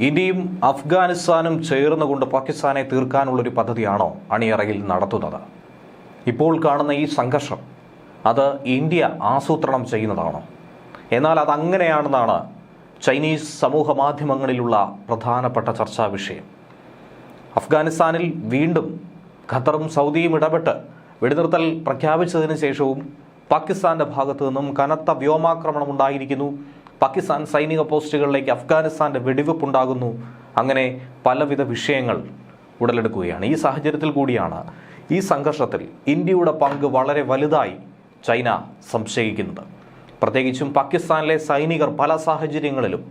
ഇന്ത്യയും അഫ്ഗാനിസ്ഥാനും ചേർന്നുകൊണ്ട് പാകിസ്ഥാനെ തീർക്കാനുള്ളൊരു പദ്ധതിയാണോ അണിയറയിൽ നടത്തുന്നത്? ഇപ്പോൾ കാണുന്ന ഈ സംഘർഷം അത് ഇന്ത്യ ആസൂത്രണം ചെയ്യുന്നതാണോ? എന്നാൽ അതങ്ങനെയാണെന്നാണ് ചൈനീസ് സമൂഹ മാധ്യമങ്ങളിലുള്ള പ്രധാനപ്പെട്ട ചർച്ചാ വിഷയം. അഫ്ഗാനിസ്ഥാനിൽ വീണ്ടും ഖത്തറും സൗദിയും ഇടപെട്ട് വെടിനിർത്തൽ പ്രഖ്യാപിച്ചതിന് ശേഷവും പാകിസ്ഥാന്റെ ഭാഗത്തു നിന്നും കനത്ത വ്യോമാക്രമണം ഉണ്ടായിരിക്കുന്നു. പാകിസ്ഥാൻ സൈനിക പോസ്റ്റുകളിലേക്ക് അഫ്ഗാനിസ്ഥാന്റെ വെടിവെപ്പുണ്ടാകുന്നു. അങ്ങനെ പലവിധ വിഷയങ്ങൾ ഉടലെടുക്കുകയാണ്. ഈ സാഹചര്യത്തിൽ കൂടിയാണ് ഈ സംഘർഷത്തിൽ ഇന്ത്യയുടെ പങ്ക് വളരെ വലുതായി ചൈന സംശയിക്കുന്നത്. പ്രത്യേകിച്ചും പാകിസ്ഥാനിലെ സൈനികർ പല സാഹചര്യങ്ങളിലും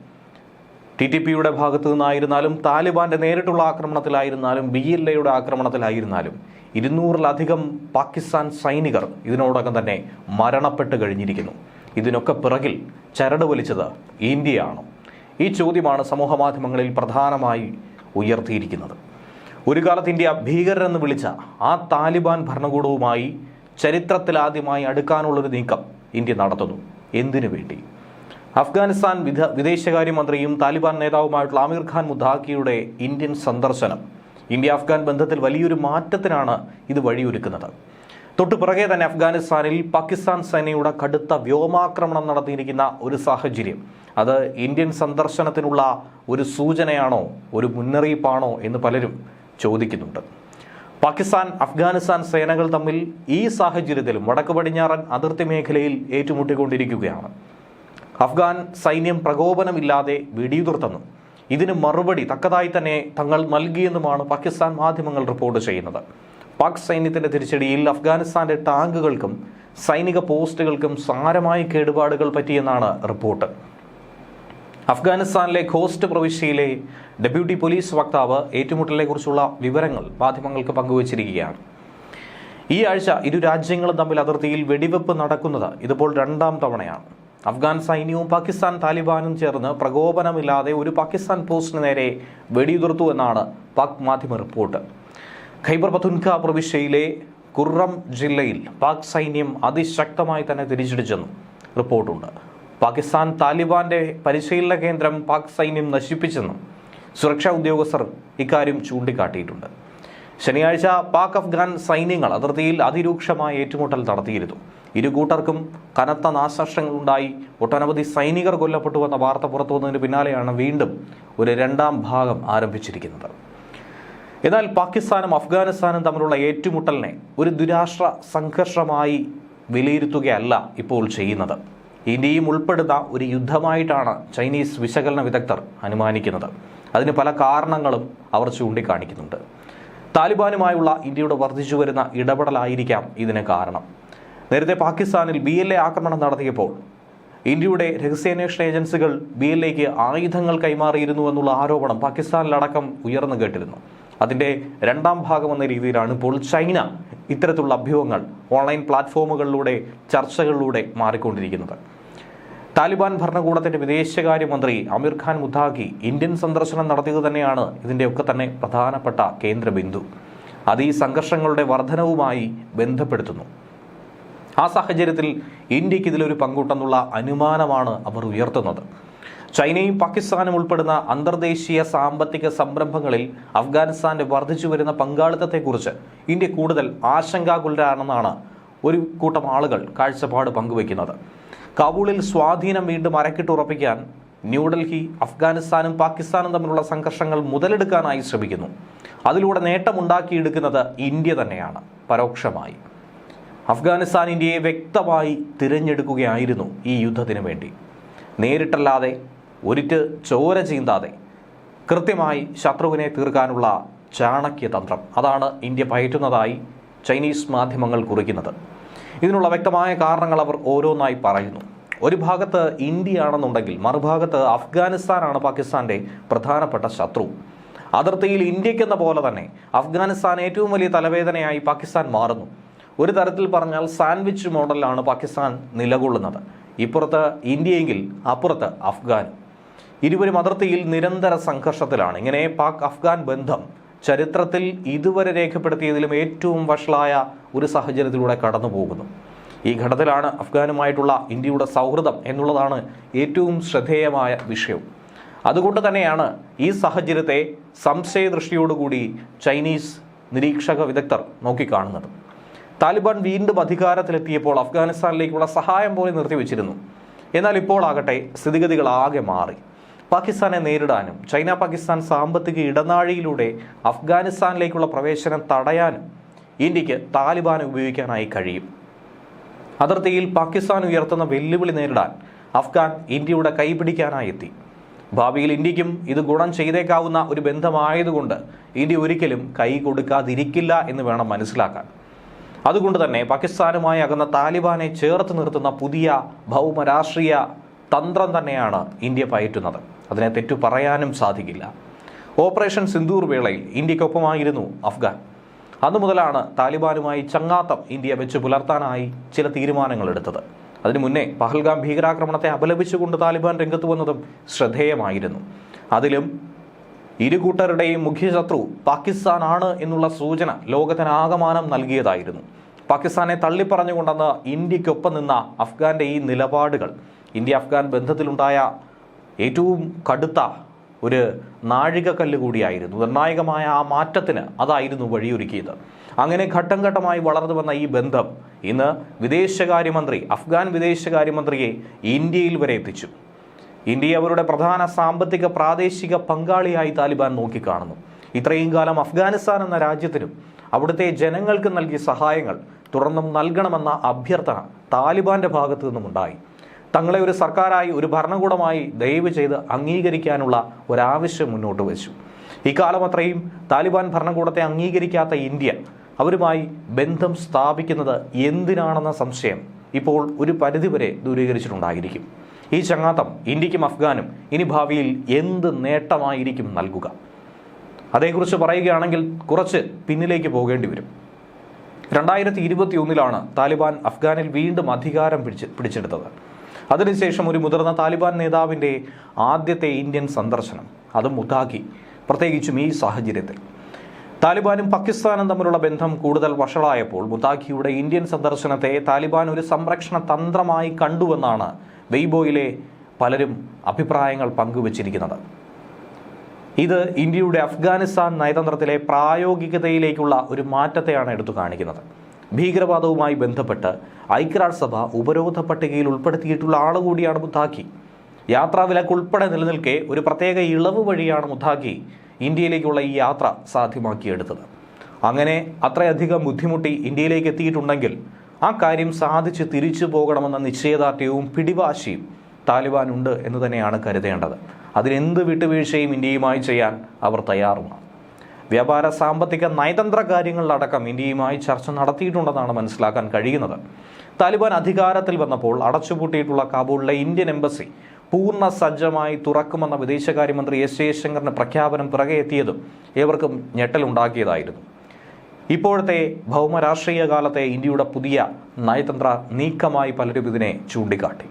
ടി ടി പിയുടെ ഭാഗത്തു നിന്നായിരുന്നാലും താലിബാന്റെ നേരിട്ടുള്ള ആക്രമണത്തിലായിരുന്നാലും ബി എൽ എയുടെ ആക്രമണത്തിലായിരുന്നാലും ഇരുന്നൂറിലധികം പാകിസ്ഥാൻ സൈനികർ ഇതിനോടകം തന്നെ മരണപ്പെട്ട് കഴിഞ്ഞിരിക്കുന്നു. ഇതിനൊക്കെ പിറകിൽ ചരട് വലിച്ചത് ഇന്ത്യയാണ്? ഈ ചോദ്യമാണ് സമൂഹ മാധ്യമങ്ങളിൽ പ്രധാനമായി ഉയർത്തിയിരിക്കുന്നത്. ഒരു കാലത്ത് ഇന്ത്യ ഭീകരരെന്ന് വിളിച്ച ആ താലിബാൻ ഭരണകൂടവുമായി ചരിത്രത്തിലാദ്യമായി അടുക്കാനുള്ളൊരു നീക്കം ഇന്ത്യ നടത്തുന്നു. എന്തിനു വേണ്ടി? അഫ്ഗാനിസ്ഥാൻ വിധ വിദേശകാര്യമന്ത്രിയും താലിബാൻ നേതാവുമായിട്ടുള്ള ആമിർ ഖാൻ മുദാക്കിയുടെ ഇന്ത്യൻ സന്ദർശനം ഇന്ത്യ അഫ്ഗാൻ ബന്ധത്തിൽ വലിയൊരു മാറ്റത്തിനാണ് ഇത് വഴിയൊരുക്കുന്നത്. തൊട്ടു പിറകെ തന്നെ അഫ്ഗാനിസ്ഥാനിൽ പാകിസ്ഥാൻ സേനയുടെ കടുത്ത വ്യോമാക്രമണം നടത്തിയിരിക്കുന്ന ഒരു സാഹചര്യം. അത് ഇന്ത്യൻ സന്ദർശനത്തിനുള്ള ഒരു സൂചനയാണോ ഒരു മുന്നറിയിപ്പാണോ എന്ന് പലരും ചോദിക്കുന്നുണ്ട്. പാകിസ്ഥാൻ അഫ്ഗാനിസ്ഥാൻ സേനകൾ തമ്മിൽ ഈ സാഹചര്യത്തിൽ വടക്ക് പടിഞ്ഞാറൻ അതിർത്തി മേഖലയിൽ ഏറ്റുമുട്ടിക്കൊണ്ടിരിക്കുകയാണ്. അഫ്ഗാൻ സൈന്യം പ്രകോപനമില്ലാതെ വെടിയുതിർത്തെന്നും. ഇതിന് മറുപടി തക്കതായി തന്നെ തങ്ങൾ നൽകിയെന്നുമാണ് പാകിസ്ഥാൻ മാധ്യമങ്ങൾ റിപ്പോർട്ട് ചെയ്യുന്നത്. പാക് സൈന്യത്തിന്റെ തിരിച്ചടിയിൽ അഫ്ഗാനിസ്ഥാന്റെ ടാങ്കുകൾക്കും സൈനിക പോസ്റ്റുകൾക്കും സാരമായ കേടുപാടുകൾ പറ്റിയെന്നാണ് റിപ്പോർട്ട്. അഫ്ഗാനിസ്ഥാനിലെ ഖോസ്റ്റ് പ്രവിശ്യയിലെ ഡെപ്യൂട്ടി പോലീസ് വക്താവ് ഏറ്റുമുട്ടലിനെ കുറിച്ചുള്ള വിവരങ്ങൾ മാധ്യമങ്ങൾക്ക് പങ്കുവച്ചിരിക്കുകയാണ്. ഈ ആഴ്ച ഇരു രാജ്യങ്ങളും തമ്മിൽ അതിർത്തിയിൽ വെടിവെപ്പ് നടക്കുന്നത് ഇതിപ്പോൾ രണ്ടാം തവണയാണ്. അഫ്ഗാൻ സൈന്യവും പാകിസ്ഥാൻ താലിബാനും ചേർന്ന് പ്രകോപനമില്ലാതെ ഒരു പാകിസ്ഥാൻ പോസ്റ്റിന് നേരെ വെടിയുതിർത്തു എന്നാണ് പാക് മാധ്യമ റിപ്പോർട്ട്. ഖൈബർ പത്തുൻഖ പ്രവിശ്യയിലെ കുർറം ജില്ലയിൽ പാക് സൈന്യം അതിശക്തമായി തന്നെ തിരിച്ചടിച്ചെന്നും റിപ്പോർട്ടുണ്ട്. പാകിസ്ഥാൻ താലിബാന്റെ പരിശീലന കേന്ദ്രം പാക് സൈന്യം നശിപ്പിച്ചെന്നും സുരക്ഷാ ഉദ്യോഗസ്ഥർ ഇക്കാര്യം ചൂണ്ടിക്കാട്ടിയിട്ടുണ്ട്. ശനിയാഴ്ച പാക് അഫ്ഗാൻ സൈന്യങ്ങൾ അതിർത്തിയിൽ അതിരൂക്ഷമായ ഏറ്റുമുട്ടൽ നടത്തിയിരുന്നു. ഇരു കൂട്ടർക്കും കനത്ത നാശനഷ്ടങ്ങളുണ്ടായി. ഒട്ടനവധി സൈനികർ കൊല്ലപ്പെട്ടുവെന്ന വാർത്ത പുറത്തുവന്നതിന് പിന്നാലെയാണ് വീണ്ടും ഒരു രണ്ടാം ഭാഗം ആരംഭിച്ചിരിക്കുന്നത്. എന്നാൽ പാകിസ്ഥാനും അഫ്ഗാനിസ്ഥാനും തമ്മിലുള്ള ഏറ്റുമുട്ടലിനെ ഒരു ദുരാഷ്ട്ര സംഘർഷമായി വിലയിരുത്തുകയല്ല ഇപ്പോൾ ചെയ്യുന്നത്. ഇന്ത്യയും ഉൾപ്പെടുന്ന ഒരു യുദ്ധമായിട്ടാണ് ചൈനീസ് വിശകലന വിദഗ്ധർ അനുമാനിക്കുന്നത്. അതിന് പല കാരണങ്ങളും അവർ ചൂണ്ടിക്കാണിക്കുന്നുണ്ട്. താലിബാനുമായുള്ള ഇന്ത്യയുടെ വർദ്ധിച്ചു വരുന്ന ഇടപെടലായിരിക്കാം ഇതിന് കാരണം. നേരത്തെ പാകിസ്ഥാനിൽ ബി എൽ എ ആക്രമണം നടത്തിയപ്പോൾ ഇന്ത്യയുടെ രഹസ്യാന്വേഷണ ഏജൻസികൾ ബി എൽ എക്ക് ആയുധങ്ങൾ കൈമാറിയിരുന്നു എന്നുള്ള ആരോപണം പാകിസ്ഥാനിലടക്കം ഉയർന്നു കേട്ടിരുന്നു. അതിന്റെ രണ്ടാം ഭാഗം എന്ന രീതിയിലാണ് ഇപ്പോൾ ചൈന ഇത്തരത്തിലുള്ള അഭ്യൂഹങ്ങൾ ഓൺലൈൻ പ്ലാറ്റ്ഫോമുകളിലൂടെ ചർച്ചകളിലൂടെ മാറിക്കൊണ്ടിരിക്കുന്നത്. താലിബാൻ ഭരണകൂടത്തിന്റെ വിദേശകാര്യമന്ത്രി അമീർ ഖാൻ മുദാഖി ഇന്ത്യൻ സന്ദർശനം നടത്തിയത് തന്നെയാണ് ഇതിന്റെയൊക്കെ തന്നെ പ്രധാനപ്പെട്ട കേന്ദ്ര ബിന്ദു അത് ഈ സംഘർഷങ്ങളുടെ വർധനവുമായി ബന്ധപ്പെടുത്തുന്നു. ആ സാഹചര്യത്തിൽ ഇന്ത്യയ്ക്ക് ഇതിലൊരു പങ്കുണ്ടെന്നുള്ള അനുമാനമാണ് അവർ ഉയർത്തുന്നത്. ചൈനയും പാകിസ്ഥാനും ഉൾപ്പെടുന്ന അന്തർദേശീയ സാമ്പത്തിക സംരംഭങ്ങളിൽ അഫ്ഗാനിസ്ഥാന്റെ വർദ്ധിച്ചു വരുന്ന പങ്കാളിത്തത്തെക്കുറിച്ച് ഇന്ത്യ കൂടുതൽ ആശങ്കാകുലരാണെന്നാണ് ഒരു കൂട്ടം ആളുകൾ കാഴ്ചപ്പാട് പങ്കുവയ്ക്കുന്നത്. കാബൂളിൽ സ്വാധീനം വീണ്ടും അരക്കിട്ടുറപ്പിക്കാൻ ന്യൂഡൽഹി അഫ്ഗാനിസ്ഥാനും പാകിസ്ഥാനും തമ്മിലുള്ള സംഘർഷങ്ങൾ മുതലെടുക്കാനായി ശ്രമിക്കുന്നു. അതിലൂടെ നേട്ടമുണ്ടാക്കിയെടുക്കുന്നത് ഇന്ത്യ തന്നെയാണ് പരോക്ഷമായി. അഫ്ഗാനിസ്ഥാൻ ഇന്ത്യയെ വ്യക്തമായി തിരഞ്ഞെടുക്കുകയായിരുന്നു ഈ യുദ്ധത്തിന് വേണ്ടി. നേരിട്ടല്ലാതെ ഒരിറ്റ് ചോര ചീന്താതെ കൃത്യമായി ശത്രുവിനെ തീർക്കാനുള്ള ചാണക്യ തന്ത്രം. അതാണ് ഇന്ത്യ പയറ്റുന്നതായി ചൈനീസ് മാധ്യമങ്ങൾ കുറിക്കുന്നത്. ഇതിനുള്ള വ്യക്തമായ കാരണങ്ങൾ അവർ ഓരോന്നായി പറയുന്നു. ഒരു ഭാഗത്ത് ഇന്ത്യയാണെന്നുണ്ടെങ്കിൽ മറുഭാഗത്ത് അഫ്ഗാനിസ്ഥാനാണ് പാകിസ്ഥാന്റെ പ്രധാനപ്പെട്ട ശത്രു. അതിർത്തിയിൽ ഇന്ത്യക്കെന്ന പോലെ തന്നെ അഫ്ഗാനിസ്ഥാൻ ഏറ്റവും വലിയ തലവേദനയായി പാകിസ്ഥാൻ മാറുന്നു. ഒരു തരത്തിൽ പറഞ്ഞാൽ സാൻഡ്വിച്ച് മോഡലിലാണ് പാകിസ്ഥാൻ നിലകൊള്ളുന്നത്. ഇപ്പുറത്ത് ഇന്ത്യയെങ്കിൽ അപ്പുറത്ത് അഫ്ഗാൻ ഇരുവരും അതിർത്തിയിൽ നിരന്തര സംഘർഷത്തിലാണ്. ഇങ്ങനെ പാക് അഫ്ഗാൻ ബന്ധം ചരിത്രത്തിൽ ഇതുവരെ രേഖപ്പെടുത്തിയതിലും ഏറ്റവും വഷളായ ഒരു സാഹചര്യത്തിലൂടെ കടന്നു പോകുന്നു ഈ ഘട്ടത്തിലാണ് അഫ്ഗാനുമായിട്ടുള്ള ഇന്ത്യയുടെ സൗഹൃദം എന്നുള്ളതാണ് ഏറ്റവും ശ്രദ്ധേയമായ വിഷയം. അതുകൊണ്ട് തന്നെയാണ് ഈ സാഹചര്യത്തെ സംശയദൃഷ്ടിയോടുകൂടി ചൈനീസ് നിരീക്ഷക വിദഗ്ധർ നോക്കിക്കാണുന്നത്. താലിബാൻ വീണ്ടും അധികാരത്തിലെത്തിയപ്പോൾ അഫ്ഗാനിസ്ഥാനിലേക്കുള്ള സഹായം പോലെ നിർത്തിവെച്ചിരുന്നു. എന്നാൽ ഇപ്പോൾ ആകട്ടെ സ്ഥിതിഗതികൾ ആകെ മാറി. പാകിസ്ഥാനെ നേരിടാനും ചൈന പാകിസ്ഥാൻ സാമ്പത്തിക ഇടനാഴിയിലൂടെ അഫ്ഗാനിസ്ഥാനിലേക്കുള്ള പ്രവേശനം തടയാനും ഇന്ത്യയ്ക്ക് താലിബാനെ ഉപയോഗിക്കാനായി കഴിയും. അതിർത്തിയിൽ പാകിസ്ഥാൻ ഉയർത്തുന്ന വെല്ലുവിളി നേരിടാൻ അഫ്ഗാൻ ഇന്ത്യയുടെ കൈപിടിക്കാനായി എത്തി. ഭാവിയിൽ ഇന്ത്യക്കും ഇത് ഗുണം ചെയ്തേക്കാവുന്ന ഒരു ബന്ധമായതുകൊണ്ട് ഇന്ത്യ ഒരിക്കലും കൈ കൊടുക്കാതിരിക്കില്ല എന്ന് വേണം മനസ്സിലാക്കാൻ. അതുകൊണ്ട് തന്നെ പാകിസ്ഥാനുമായി അകന്ന താലിബാനെ ചേർത്ത് നിർത്തുന്ന പുതിയ ഭൗമരാഷ്ട്രീയ തന്ത്രം തന്നെയാണ് ഇന്ത്യ പയറ്റുന്നത്. അതിനെ തെറ്റു പറയാനും സാധിക്കില്ല. ഓപ്പറേഷൻ സിന്ദൂർ വേളയിൽ ഇന്ത്യക്കൊപ്പമായിരുന്നു അഫ്ഗാൻ. അന്നു മുതലാണ് താലിബാനുമായി ചങ്ങാത്തം ഇന്ത്യ വെച്ച് പുലർത്താനായി ചില തീരുമാനങ്ങൾ എടുത്തത്. അതിനു മുന്നേ പഹൽഗാം ഭീകരാക്രമണത്തെ അപലപിച്ചുകൊണ്ട് താലിബാൻ രംഗത്ത് വന്നതും ശ്രദ്ധേയമായിരുന്നു. അതിലും ഇരുകൂട്ടരുടെയും മുഖ്യശത്രു പാകിസ്ഥാനാണ് എന്നുള്ള സൂചന ലോകത്തിനാകമാനം നൽകിയതായിരുന്നു. പാകിസ്ഥാനെ തള്ളിപ്പറഞ്ഞുകൊണ്ടെന്ന് ഇന്ത്യക്കൊപ്പം നിന്ന അഫ്ഗാന്റെ ഈ നിലപാടുകൾ ഇന്ത്യ അഫ്ഗാൻ ബന്ധത്തിലുണ്ടായ ഏറ്റവും കടുത്ത ഒരു നാഴികക്കല്ല് കൂടിയായിരുന്നു. നിർണായകമായ ആ മാറ്റത്തിന് അതായിരുന്നു വഴിയൊരുക്കിയത്. അങ്ങനെ ഘട്ടം ഘട്ടമായി വളർന്നു വന്ന ഈ ബന്ധം ഇന്ന് വിദേശകാര്യമന്ത്രി അഫ്ഗാൻ വിദേശകാര്യമന്ത്രിയെ ഇന്ത്യയിൽ വരെ എത്തിച്ചു. ഇന്ത്യ അവരുടെ പ്രധാന സാമ്പത്തിക പ്രാദേശിക പങ്കാളിയായി താലിബാൻ നോക്കിക്കാണുന്നു. ഇത്രയും കാലം അഫ്ഗാനിസ്ഥാൻ എന്ന രാജ്യത്തിനും അവിടുത്തെ ജനങ്ങൾക്ക് നൽകിയ സഹായങ്ങൾ തുടർന്നും നൽകണമെന്ന അഭ്യർത്ഥന താലിബാന്റെ ഭാഗത്തു നിന്നുമുണ്ടായി. തങ്ങളെ ഒരു സർക്കാരായി ഒരു ഭരണകൂടമായി ദയവ് ചെയ്ത് അംഗീകരിക്കാനുള്ള ഒരാവശ്യം മുന്നോട്ട് വെച്ചു. ഇക്കാലം അത്രയും താലിബാൻ ഭരണകൂടത്തെ അംഗീകരിക്കാത്ത ഇന്ത്യ അവരുമായി ബന്ധം സ്ഥാപിക്കുന്നത് എന്തിനാണെന്ന സംശയം ഇപ്പോൾ ഒരു പരിധിവരെ ദൂരീകരിച്ചിട്ടുണ്ടായിരിക്കും. ഈ ചങ്ങാത്തം ഇന്ത്യക്കും അഫ്ഗാനും ഇനി ഭാവിയിൽ എന്ത് നേട്ടമായിരിക്കും നൽകുക? അതേക്കുറിച്ച് പറയുകയാണെങ്കിൽ കുറച്ച് പിന്നിലേക്ക് പോകേണ്ടി വരും. രണ്ടായിരത്തി ഇരുപത്തി ഒന്നിലാണ് താലിബാൻ അഫ്ഗാനിൽ വീണ്ടും അധികാരം പിടിച്ച് പിടിച്ചെടുത്തത്. അതിനുശേഷം ഒരു മുതിർന്ന താലിബാൻ നേതാവിന്റെ ആദ്യത്തെ ഇന്ത്യൻ സന്ദർശനം. അതും മുതാക്കി പ്രത്യേകിച്ചും ഈ സാഹചര്യത്തിൽ. താലിബാനും പാകിസ്ഥാനും തമ്മിലുള്ള ബന്ധം കൂടുതൽ വഷളായപ്പോൾ മുതാഖിയുടെ ഇന്ത്യൻ സന്ദർശനത്തെ താലിബാൻ ഒരു സംരക്ഷണ തന്ത്രമായി കണ്ടുവെന്നാണ് വെയ്ബോയിലെ പലരും അഭിപ്രായങ്ങൾ പങ്കുവച്ചിരിക്കുന്നത്. ഇത് ഇന്ത്യയുടെ അഫ്ഗാനിസ്ഥാൻ നയതന്ത്രത്തിലെ പ്രായോഗികതയിലേക്കുള്ള ഒരു മാറ്റത്തെയാണ് എടുത്തു കാണിക്കുന്നത്. ഭീകരവാദവുമായി ബന്ധപ്പെട്ട് ഐക്യരാഷ്ട്രസഭ ഉപരോധ പട്ടികയിൽ ഉൾപ്പെടുത്തിയിട്ടുള്ള ആളുകൂടിയാണ് മുത്താഖി യാത്രാവിലക്ക് ഉൾപ്പെടെ നിലനിൽക്കെ ഒരു പ്രത്യേക ഇളവ് വഴിയാണ് മുത്താഖി ഇന്ത്യയിലേക്കുള്ള ഈ യാത്ര സാധ്യമാക്കിയെടുത്തത്. അങ്ങനെ അത്രയധികം ബുദ്ധിമുട്ടി ഇന്ത്യയിലേക്ക് എത്തിയിട്ടുണ്ടെങ്കിൽ ആ കാര്യം സാധിച്ച് തിരിച്ചു പോകണമെന്ന നിശ്ചയദാർഢ്യവും പിടിവാശിയും താലിബാൻ ഉണ്ട് എന്ന് തന്നെയാണ് കരുതേണ്ടത്. അതിനെന്ത് വിട്ടുവീഴ്ചയും ഇന്ത്യയുമായി ചെയ്യാൻ അവർ തയ്യാറുമാണ്. വ്യാപാര സാമ്പത്തിക നയതന്ത്ര കാര്യങ്ങളിലടക്കം ഇന്ത്യയുമായി ചർച്ച നടത്തിയിട്ടുണ്ടെന്നാണ് മനസ്സിലാക്കാൻ കഴിയുന്നത്. താലിബാൻ അധികാരത്തിൽ വന്നപ്പോൾ അടച്ചുപൂട്ടിയിട്ടുള്ള കാബൂളിലെ ഇന്ത്യൻ എംബസി പൂർണ സജ്ജമായി തുറക്കുമെന്ന വിദേശകാര്യമന്ത്രി എസ് ജയശങ്കറിന്റെ പ്രഖ്യാപനം പിറകെ എത്തിയതും ഏവർക്കും ഞെട്ടലുണ്ടാക്കിയതായിരുന്നു. ഇപ്പോഴത്തെ ഭൗമരാഷ്ട്രീയ കാലത്തെ ഇന്ത്യയുടെ പുതിയ നയതന്ത്ര നീക്കമായി പലരും ഇതിനെ ചൂണ്ടിക്കാട്ടി.